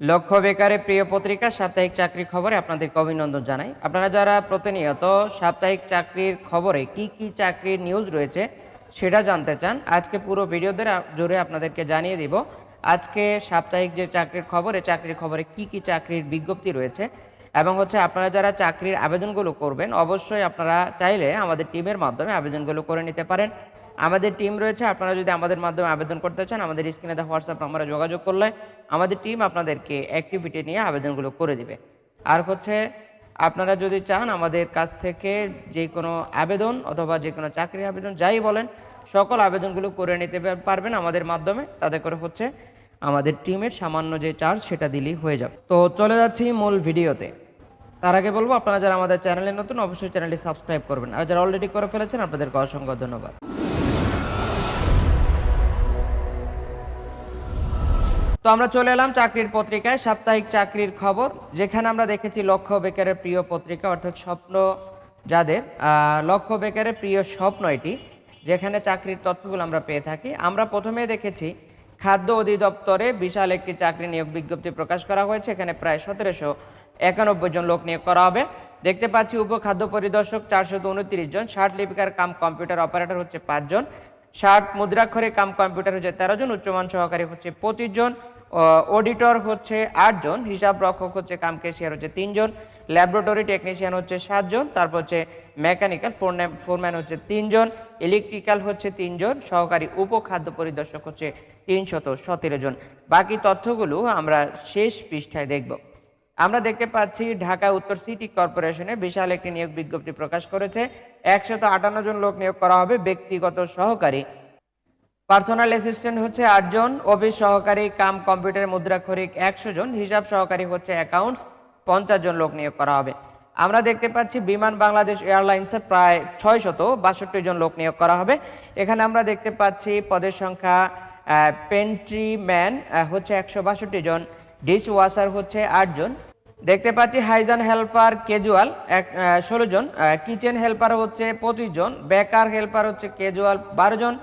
লক্ষ্য বেকারে প্রিয় পত্রিকা, সাপ্তাহিক চাকরির খবরে আপনাদেরকে অভিনন্দন জানাই। আপনারা যারা প্রতিনিয়ত সাপ্তাহিক চাকরির খবরে কি কি চাকরির নিউজ রয়েছে সেটা জানতে চান, আজকে পুরো ভিডিওদের জুড়ে আপনাদেরকে জানিয়ে দিব। আজকে সাপ্তাহিক যে চাকরির খবরে চাকরির খবরে কি কি চাকরির বিজ্ঞপ্তি রয়েছে এবং হচ্ছে আপনারা যারা চাকরির আবেদনগুলো করবেন, অবশ্যই আপনারা চাইলে আমাদের টিমের মাধ্যমে আবেদনগুলো করে নিতে পারেন। আমাদের টিম রয়েছে, আপনারা যদি আমাদের মাধ্যমে আবেদন করতে চান, আমাদের স্ক্রিনে দেওয়া হোয়াটসঅ্যাপ নাম্বারে যোগাযোগ করলে আমাদের টিম আপনাদেরকে অ্যাক্টিভিটি নিয়ে আবেদনগুলো করে দিবে। আর হচ্ছে, আপনারা যদি চান আমাদের কাছ থেকে যে কোনো আবেদন অথবা যে কোনো চাকরির আবেদন, যাই বলেন, সকল আবেদনগুলো করে নিতে পারবেন আমাদের মাধ্যমে। তাতে করে হচ্ছে, আমাদের টিমের সামান্য যে চার্জ সেটা দিলেই হয়ে যাবে। তো চলে যাচ্ছি মূল ভিডিওতে। তার আগে বলব, আপনারা যারা আমাদের চ্যানেলে নতুন, অবশ্যই চ্যানেলটি সাবস্ক্রাইব করবেন। আর যারা অলরেডি করে ফেলেছেন, আপনাদেরকে অসংখ্য ধন্যবাদ। তো আমরা চলে এলাম চাকরির পত্রিকায়, সাপ্তাহিক চাকরির খবর, যেখানে আমরা দেখেছি লক্ষ্য বেকারের প্রিয় পত্রিকা, অর্থাৎ স্বপ্ন যাদের। লক্ষ্য বেকারের প্রিয় স্বপ্ন এটি, যেখানে চাকরির তথ্যগুলো আমরা পেয়ে থাকি। আমরা প্রথমে দেখেছি, খাদ্য অধিদপ্তরে বিশাল একটি চাকরি নিয়োগ বিজ্ঞপ্তি প্রকাশ করা হয়েছে, এখানে প্রায় সতেরোশো একানব্বই জন লোক নিয়োগ করা হবে। দেখতে পাচ্ছি উপখাদ্য পরিদর্শক চারশো উনত্রিশ জন, ষাট লিপিকার কাম কম্পিউটার অপারেটর হচ্ছে পাঁচজন ষাট মুদ্রাক্ষরে কাম কম্পিউটার হচ্ছে তেরো জন, উচ্চমান সহকারী হচ্ছে পঁচিশ জন অডিটর হচ্ছে আটজন, হিসাব রক্ষক হচ্ছে কাম কেশিয়ার হচ্ছে তিনজন ল্যাবরেটরি টেকনিশিয়ান হচ্ছে সাতজন, তারপর হচ্ছে মেকানিক্যাল ফোরম্যান হচ্ছে তিনজন ইলেকট্রিক্যাল হচ্ছে তিনজন, সহকারী উপখাদ্য পরিদর্শক হচ্ছে তিনশত সতেরো জন। বাকি তথ্যগুলো আমরা শেষ পৃষ্ঠায় দেখব। আমরা দেখতে পাচ্ছি ঢাকা উত্তর সিটি কর্পোরেশনে বিশাল একটি নিয়োগ বিজ্ঞপ্তি প্রকাশ করেছে। একশত আটান্ন জন লোক নিয়োগ করা হবে, ব্যক্তিগত সহকারী। পার্সোনাল অ্যাসিস্ট্যান্ট হচ্ছে আটজন অফিস সহকারী, কাম, কম্পিউটার, মুদ্রাক্ষরিক একশো জন, হিসাব সহকারী হচ্ছে অ্যাকাউন্টস, পঞ্চাশ জন লোক নিয়োগ করা হবে। আমরা দেখতে পাচ্ছি বিমান বাংলাদেশ এয়ারলাইন্সে প্রায় ছয় শত বাষট্টি জন লোক নিয়োগ করা হবে। এখানে আমরা দেখতে পাচ্ছি পদের সংখ্যা পেন্ট্রি ম্যান হচ্ছে একশো বাষট্টি জন ডিশ ওয়াশার হচ্ছে আটজন দেখতে পাচ্ছি হাইজান হেল্পার ক্যাজুয়াল এক ষোলো জন কিচেন হেল্পার হচ্ছে পঁচিশ জন, বেকার হেল্পার হচ্ছে ক্যাজুয়াল বারো জন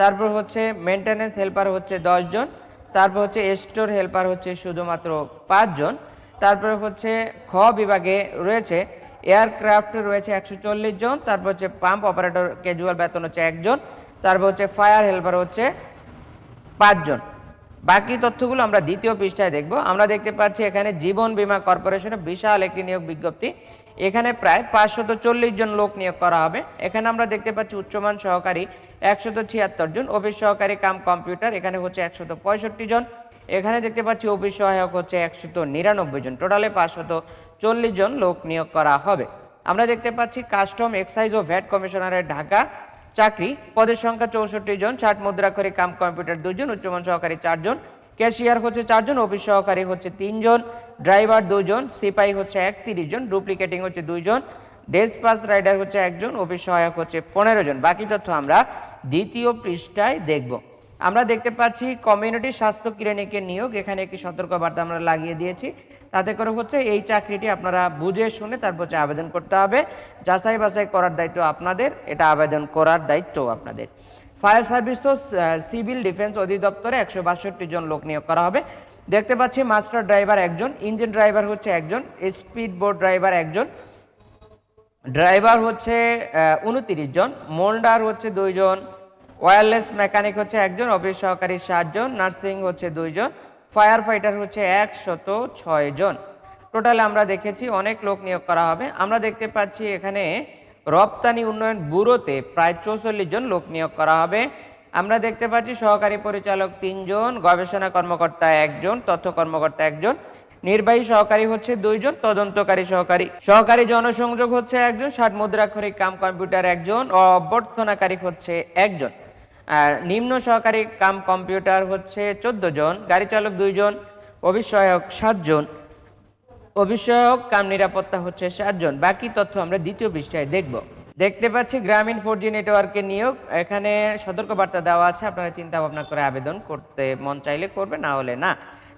তারপর হচ্ছে মেনটেন্যান্স হেল্পার হচ্ছে জন তারপর হচ্ছে স্টোর হেল্পার হচ্ছে শুধুমাত্র পাঁচজন, তারপর হচ্ছে খ বিভাগে রয়েছে এয়ারক্রাফট রয়েছে একশো চল্লিশ জন, তারপর হচ্ছে পাম্প অপারেটর ক্যাজুয়াল বেতন হচ্ছে একজন, তারপর হচ্ছে ফায়ার হেল্পার হচ্ছে পাঁচজন। বাকি তথ্যগুলো আমরা দ্বিতীয় পৃষ্ঠায় দেখব। আমরা দেখতে পাচ্ছি এখানে জীবন বীমা কর্পোরেশনের বিশাল একটি নিয়োগ বিজ্ঞপ্তি। এখানে প্রায় পাঁচশত চল্লিশ জন লোক নিয়োগ করা হবে। এখানে আমরা দেখতে পাচ্ছি উচ্চমান সহকারী একশত ছিয়াত্তর জন। অফিস সহকারী কাম কম্পিউটার, এখানে হচ্ছে একশত পঁয়ষট্টি জন। এখানে দেখতে পাচ্ছি অফিস সহায়ক হচ্ছে একশত নিরানব্বই জন। টোটালে পাঁচশত চল্লিশ জন লোক নিয়োগ করা হবে। আমরা দেখতে পাচ্ছি কাস্টম এক্সাইজ ও ভ্যাট কমিশনারের ঢাকা। চাকরি, পদের সংখ্যা চৌষট্টি জন। ষাট মুদ্রাক্ষরী কাম কম্পিউটার দুজন উচ্চমান সহকারী চারজন ক্যাশিয়ার হচ্ছে চারজন অফিস সহকারী হচ্ছে তিনজন ড্রাইভার দুজন সিপাই হচ্ছে একত্রিশ জন। ডুপ্লিকেটিং হচ্ছে দুইজন ডেসপাস রাইডার হচ্ছে একজন অফিস সহায়ক হচ্ছে পনেরো জন। বাকি তথ্য আমরা দ্বিতীয় পৃষ্ঠায় দেখব। আমরা দেখতে পাচ্ছি কমিউনিটি স্বাস্থ্য ক্লিনিকের নিয়োগ। এখানে একটি সতর্কবার্তা আমরা লাগিয়ে দিয়েছি। তাতে করে হচ্ছে এই চাকরিটি আপনারা বুঝে শুনে তারপর হচ্ছে আবেদন করতে হবে। যাচাই বাছাই করার দায়িত্ব আপনাদের। এটা আবেদন করার দায়িত্ব আপনাদের। ফায়ার সার্ভিস তো সিভিল ডিফেন্স অধিদপ্তরে একশো বাষট্টি জন লোক নিয়োগ করা হবে। দেখতে পাচ্ছি মাস্টার ড্রাইভার একজন, ইঞ্জিন ড্রাইভার হচ্ছে একজন, স্পিড বোট ড্রাইভার একজন ড্রাইভার হচ্ছে উনতিরিশ জন, মোল্ডার হচ্ছে দুইজন ওয়্যারলেস মেকানিক হচ্ছে একজন, অফিস সহকারী সাতজন নার্সিং হচ্ছে দুইজন ফায়ার ফাইটার হচ্ছে একশত ছয় জন। টোটাল আমরা দেখেছি অনেক লোক নিয়োগ করা হবে। আমরা দেখতে পাচ্ছি এখানে রপ্তানি উন্নয়ন ব্যুরোতে প্রায় চৌচল্লিশ জন লোক নিয়োগ করা হবে। আমরা দেখতে পাচ্ছি সহকারী পরিচালক তিনজন গবেষণা কর্মকর্তা একজন, তথ্য কর্মকর্তা একজন নির্বাহী সহকারী হচ্ছে দুইজন, তদন্তকারী সহকারী। সহকারী জনসংযোগ হচ্ছে একজন, ষাট মুদ্রাক্ষরিক কাম কম্পিউটার একজন, অভ্যর্থনাকারী হচ্ছে একজন। আর নিম্ন সহকারী কাম কম্পিউটার হচ্ছে চোদ্দ জন, গাড়ি চালক দুইজন অভিসহায়ক সাতজন অভিষয়ক কাম নিরাপত্তা হচ্ছে সাতজন বাকি তথ্য আমরা দ্বিতীয় পৃষ্ঠায় দেখব। দেখতে পাচ্ছি গ্রামীণ ফোর জি নেটওয়ার্কের নিয়োগ। এখানে সতর্কবার্তা দেওয়া আছে, আপনারা চিন্তা ভাবনা করে আবেদন করতে মন চাইলে করবে না হলে না।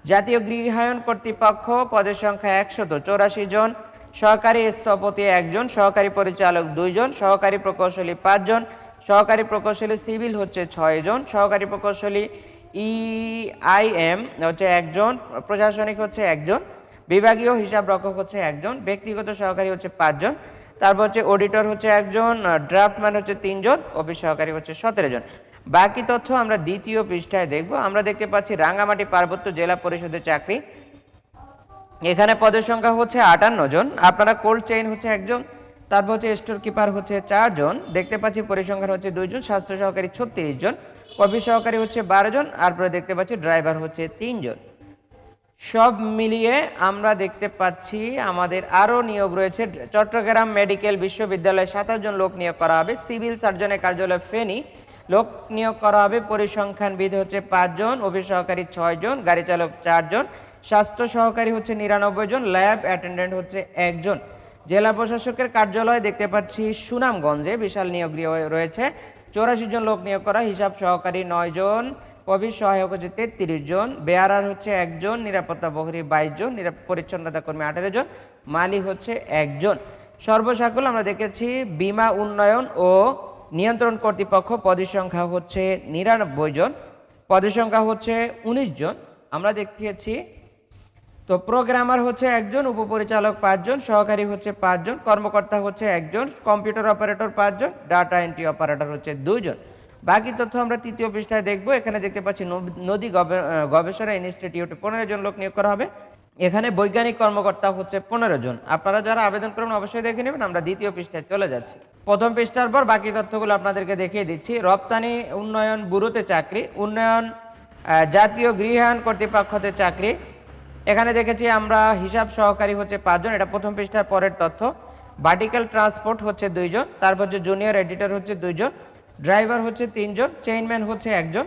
জাতীয় গৃহায়ন কর্তৃপক্ষ পদের সংখ্যা একশত চৌরাশি জন, সহকারী স্থপতি একজন, সহকারী পরিচালক দুইজন, সহকারী প্রকৌশলী পাঁচজন, সহকারী প্রকৌশলী সিভিল হচ্ছে ছয় জন, সহকারী প্রকৌশলী ই আই এম হচ্ছে একজন, প্রশাসনিক হচ্ছে একজন, বিভাগীয় হিসাব রক্ষক হচ্ছে একজন, ব্যক্তিগত সহকারী হচ্ছে পাঁচজন, তারপর হচ্ছে অডিটর হচ্ছে একজন, ড্রাফটম্যান হচ্ছে তিনজন, অফিস সহকারী হচ্ছে সতেরো জন। বাকি তথ্য আমরা দ্বিতীয় পৃষ্ঠায় দেখব। আমরা দেখতে পাচ্ছি রাঙ্গামাটি পার্বত্য জেলা পরিষদের চাকরি। এখানে পদের সংখ্যা হচ্ছে আটান্ন জন। আপনারা কোল্ড চেইন হচ্ছে একজন, তারপর হচ্ছে স্টোর কিপার হচ্ছে চারজন দেখতে পাচ্ছি পরিসংখ্যান হচ্ছে দুইজন স্বাস্থ্য সহকারী ছত্রিশ জন অফিস সহকারী হচ্ছে বারো জন, তারপরে দেখতে পাচ্ছি ড্রাইভার হচ্ছে তিনজন সব মিলিয়ে আমরা দেখতে পাচ্ছি আমাদের আরও নিয়োগ রয়েছে। চট্টগ্রাম মেডিকেল বিশ্ববিদ্যালয়ে সাতাশ জন লোক নিয়োগ করা হবে। সিভিল সার্জনের কার্যালয় ফেনী লোক নিয়োগ করা হবে, পরিসংখ্যানবিদ হচ্ছে পাঁচজন অফিস সহকারী ছয়জন গাড়ি চালক চারজন, স্বাস্থ্য সহকারী হচ্ছে নিরানব্বই জন, ল্যাব অ্যাটেন্ডেন্ট হচ্ছে একজন। জেলা প্রশাসকের কার্যালয় দেখতে পাচ্ছি সুনামগঞ্জে বিশাল নিয়োগ রিয়- রয়েছে। চৌরাশি জন লোক নিয়োগ করা, হিসাব সহকারী নয় জন, অফিস সহায়ক হচ্ছে তেত্রিশ জন বেয়ারার হচ্ছে একজন, নিরাপত্তা প্রহরী বাইশ জন পরিচ্ছন্নতা কর্মী আঠারো জন মালি হচ্ছে একজন। সর্বসাকুল আমরা দেখেছি বিমা উন্নয়ন ও নিয়ন্ত্রণ কর্তৃপক্ষ পদের সংখ্যা হচ্ছে নিরানব্বই জন, পদের সংখ্যা হচ্ছে উনিশ জন। আমরা দেখিয়েছি, তো প্রোগ্রামার হচ্ছে একজন, উপপরিচালক পাঁচজন, সহকারী হচ্ছে পাঁচজন, কর্মকর্তা হচ্ছে একজন কম্পিউটার অপারেটর পাঁচজন ডাটা এন্ট্রি অপারেটর হচ্ছে দুইজন। বাকি তথ্য আমরা তৃতীয় পৃষ্ঠায় দেখব। এখানে দেখতে পাচ্ছি নদী গবে- গবেষণা ইনস্টিটিউটে পনেরো জন লোক নিয়োগ করা হবে। এখানে বৈজ্ঞানিক কর্মকর্তা হচ্ছে পনেরো জন। আপনারা যারা আবেদন করবেন অবশ্যই দেখে নেবেন, আমরা দ্বিতীয় পৃষ্ঠায় চলে যাচ্ছি। প্রথম পৃষ্ঠার পর বাকি তথ্যগুলো আপনাদেরকে দেখিয়ে দিচ্ছি। রপ্তানি, উন্নয়ন ব্যুরোতে চাকরি, উন্নয়ন জাতীয় গৃহায়ণ কর্তৃপক্ষতে চাকরি। এখানে দেখেছি আমরা হিসাব সহকারী হচ্ছে পাঁচজন এটা প্রথম পৃষ্ঠার পরের তথ্য। ভার্টিক্যাল ট্রান্সপোর্ট হচ্ছে দুইজন তারপর হচ্ছে জুনিয়র এডিটর হচ্ছে দুইজন ড্রাইভার হচ্ছে তিনজন চেইনম্যান হচ্ছে একজন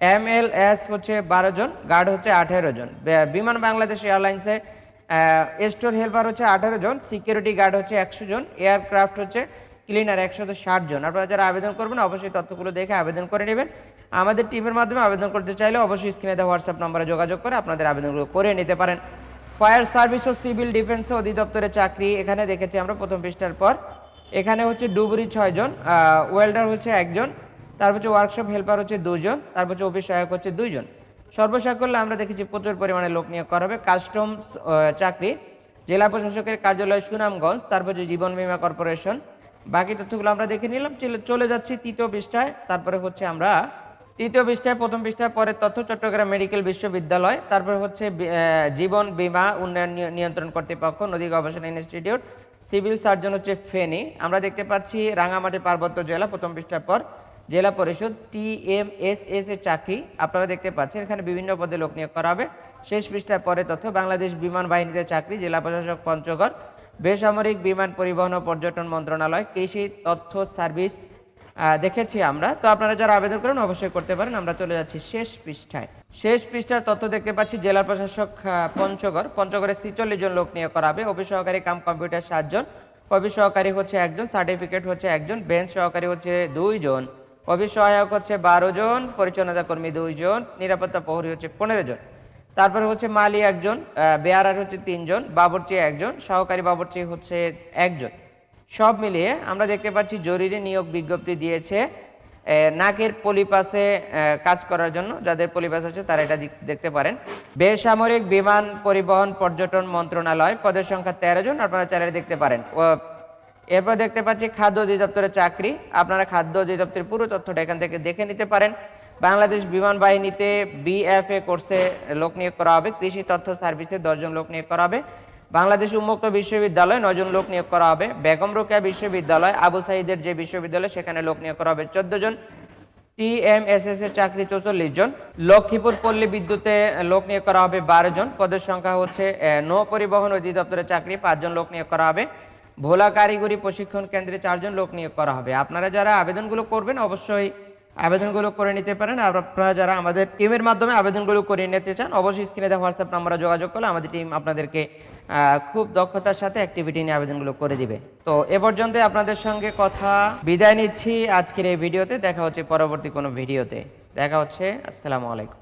এম এল এস হচ্ছে বারো জন গার্ড হচ্ছে আঠেরো জন। বিমান বাংলাদেশ এয়ারলাইন্সে স্টোর হেল্পার হচ্ছে আঠেরো জন সিকিউরিটি গার্ড হচ্ছে একশো জন এয়ারক্রাফট হচ্ছে ক্লিনার একশত ষাট জন। আপনারা যারা আবেদন করবেন, অবশ্যই তথ্যগুলো দেখে আবেদন করে নেবেন। আমাদের টিমের মাধ্যমে আবেদন করতে চাইলে অবশ্যই স্ক্রিনে দেওয়া হোয়াটসঅ্যাপ নম্বরে যোগাযোগ করে আপনাদের আবেদনগুলো করে নিতে পারেন। ফায়ার সার্ভিস ও সিভিল ডিফেন্স অধিদপ্তরে চাকরি এখানে দেখেছি আমরা প্রথম পৃষ্ঠার পর। এখানে হচ্ছে ডুবুরি ছয়জন ওয়েল্ডার হচ্ছে একজন তারপর হচ্ছে ওয়ার্কশপ হেল্পার হচ্ছে দুজন, তারপর হচ্ছে অফিস সহায়ক হচ্ছে দুইজন। সর্বসাকল্যে আমরা দেখেছি প্রচুর পরিমাণে লোক নিয়োগ করা হবে। কাস্টমস চাকরি, জেলা প্রশাসকের কার্যালয় সুনামগঞ্জ, তারপর যে জীবন বীমা কর্পোরেশন। বাকি তথ্যগুলো আমরা দেখে নিলাম। চলে যাচ্ছি তৃতীয় পৃষ্ঠায়। তারপরে হচ্ছে আমরা তৃতীয় পৃষ্ঠায়, প্রথম পৃষ্ঠায় পরে তথ্য চট্টগ্রাম মেডিকেল বিশ্ববিদ্যালয়। তারপরে হচ্ছে জীবন বীমা উন্নয়ন নিয়ন্ত্রণ কর্তৃপক্ষ নদী গবেষণা ইনস্টিটিউট। সিভিল সার্জন হচ্ছে ফেনী। আমরা দেখতে পাচ্ছি রাঙামাটি পার্বত্য জেলা, প্রথম পৃষ্ঠার পর। জেলা পরিষদ টি এম এস এস এর চাকরি আপনারা দেখতে পাচ্ছেন। এখানে বিভিন্ন পদে লোক নিয়োগ করা হবে। শেষ পৃষ্ঠার পরে তথ্য, বাংলাদেশ বিমান বাহিনীতে চাকরি, জেলা প্রশাসক পঞ্চগড়, বেসামরিক বিমান পরিবহন ও পর্যটন মন্ত্রণালয়, কৃষি তথ্য সার্ভিস দেখেছি আমরা। তো আপনারা যারা আবেদন করেন অবশ্যই করতে পারেন। আমরা চলে যাচ্ছি শেষ পৃষ্ঠায়। শেষ পৃষ্ঠার তথ্য দেখতে পাচ্ছি জেলা প্রশাসক পঞ্চগড়। পঞ্চগড়ে ছিচল্লিশ জন লোক নিয়োগ করা হবে। অফিস সহকারী কাম কম্পিউটার সাতজন। অফিস সহকারী হচ্ছে একজন, সার্টিফিকেট হচ্ছে একজন, বেঞ্চ সহকারী হচ্ছে দুইজন। অফিস সহায়ক হচ্ছে বারো জন, পরিচ্ছন্নতা কর্মী দুইজন নিরাপত্তা প্রহরী হচ্ছে পনেরো জন। তারপরে হচ্ছে মালি একজন বেয়ারার হচ্ছে তিনজন বাবরচি একজন, সহকারী বাবরচি হচ্ছে একজন। সব মিলিয়ে আমরা দেখতে পাচ্ছি জরুরি নিয়োগ বিজ্ঞপ্তি দিয়েছে নাকের পলিপাসে কাজ করার জন্য, যাদের পলিপাস আছে তারা এটা দেখতে পারেন। বেসামরিক বিমান পরিবহন পর্যটন মন্ত্রণালয়, পদের সংখ্যা তেরো জন, আপনারা চ্যানেলে দেখতে পারেন। এরপর দেখতে পাচ্ছি খাদ্য অধিদপ্তরের চাকরি। আপনারা খাদ্য অধিদপ্তরের পুরো তথ্যটা এখান থেকে দেখে নিতে পারেন। বাংলাদেশ বিমান বাহিনীতে বিএফএ কোর্সে লোক নিয়োগ করা হবে। কৃষি তথ্য সার্ভিসে দশজন লোক নিয়োগ করা হবে। বাংলাদেশ উন্মুক্ত বিশ্ববিদ্যালয় নজন লোক নিয়োগ করা হবে। বেগম রোকেয়া বিশ্ববিদ্যালয়, আবু সাইদের যে বিশ্ববিদ্যালয়, সেখানে লোক নিয়োগ করা হবে চোদ্দ জন। টিএমএসএস এর চাকরি চৌচল্লিশ জন। লক্ষ্মীপুর পল্লী বিদ্যুতে লোক নিয়োগ করা হবে বারো জন। পদের সংখ্যা হচ্ছে নৌ পরিবহন অধিদপ্তরের চাকরি, পাঁচজন লোক নিয়োগ করা হবে। ভোলা কারিগরি প্রশিক্ষণ কেন্দ্রে চারজন লোক নিয়োগ করা হবে। আপনারা যারা আবেদনগুলো করবেন, অবশ্যই আবেদনগুলো করে নিতে পারেন। আর আপনারা যারা আমাদের টিমের মাধ্যমে আবেদনগুলো করে নিতে চান, অবশ্যই স্ক্রিনে দেওয়া হোয়াটসঅ্যাপ নাম্বারে যোগাযোগ করলে আমাদের টিম আপনাদেরকে খুব দক্ষতার সাথে অ্যাক্টিভিটি নিয়ে আবেদনগুলো করে দিবে। তো এ পর্যন্ত আপনাদের সঙ্গে কথা, বিদায় নিচ্ছি আজকের এই ভিডিওতে। দেখা হচ্ছে পরবর্তী কোনো ভিডিওতে। দেখা হচ্ছে, আসসালামু আলাইকুম।